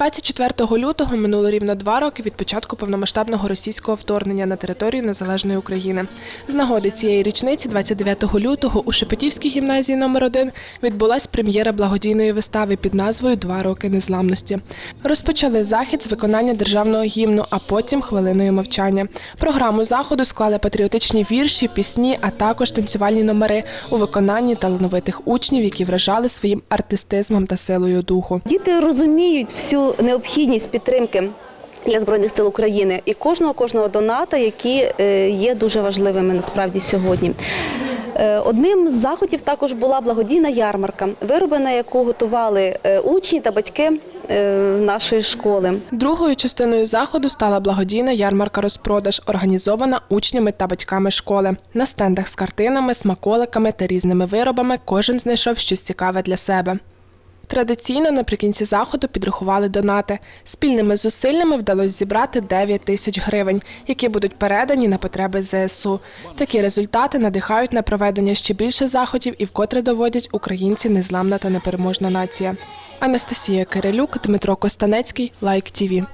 24 лютого минуло рівно два роки від початку повномасштабного російського вторгнення на територію незалежної України. З нагоди цієї річниці, 29 лютого, у Шепетівській гімназії номер 1 відбулась прем'єра благодійної вистави під назвою Два роки незламності. Розпочали захід з виконання державного гімну, а потім хвилиною мовчання. Програму заходу склали патріотичні вірші, пісні, а також танцювальні номери у виконанні талановитих учнів, які вражали своїм артистизмом та силою духу. Діти розуміють всю необхідність підтримки. Для збройних сил України і кожного кожного доната, які е, є дуже важливими насправді сьогодні. Е, Одним з заходів також була благодійна ярмарка, вироби на яку готували е, учні та батьки нашої школи. Другою частиною заходу стала благодійна ярмарка розпродаж, організована учнями та батьками школи. На стендах з картинами, смаколиками та різними виробами кожен знайшов щось цікаве для себе. Традиційно наприкінці заходу підрахували донати. Спільними зусиллями вдалося зібрати 9 тисяч гривень, які будуть передані на потреби ЗСУ. Такі результати надихають на проведення ще більше заходів і вкотре доводять українці незламна та непереможна нація. Анастасія Кирилюк, Дмитро Костанецький, Лайк ТІВІ.